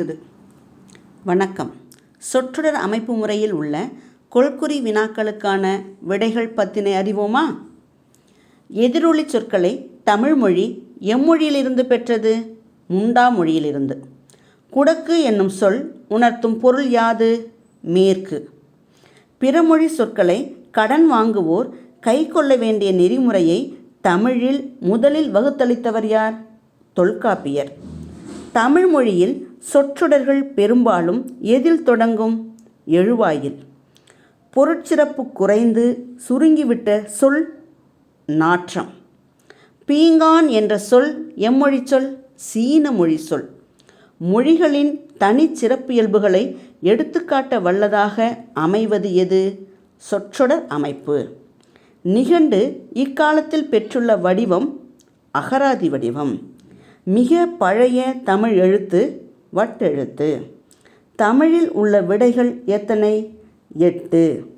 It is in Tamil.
இருக்குது. வணக்கம். சொற்றொடர் அமைப்பு முறையில் உள்ள கொள்குறி வினாக்களுக்கான விடைகள் பற்றினை அறிவோமா? எதிரொலி சொற்களை தமிழ்மொழி எம்மொழியிலிருந்து பெற்றது? முண்டா மொழியிலிருந்து. குடக்கு என்னும் சொல் உணர்த்தும் பொருள் யாது? மேற்கு. பிறமொழி சொற்களை கடன் வாங்குவோர் கை கொள்ள வேண்டிய நெறிமுறையை தமிழில் முதலில் வகுத்தளித்தவர் யார்? தொல்காப்பியர். தமிழ் மொழியில் சொற்றொடர்கள் பெரும்பாலும் எதில் தொடங்கும்? எழுவாயில். பொருட்சிறப்பு குறைந்து சுருங்கிவிட்ட சொல் நாற்றம். பீங்கான் என்ற சொல் எம்மொழி சொல் சீன மொழி சொல் மொழிகளின் தனிச் சிறப்பியல்புகளை எடுத்துக்காட்ட வல்லதாக அமைவது எது? சொற்றொடர் அமைப்பு. நிகண்டு இக்காலத்தில் பெற்றுள்ள வடிவம் அகராதி வடிவம். மிக பழைய தமிழ் எழுத்து வட்டெழுத்து. தமிழில் உள்ள விடைகள் எத்தனை? எட்டு.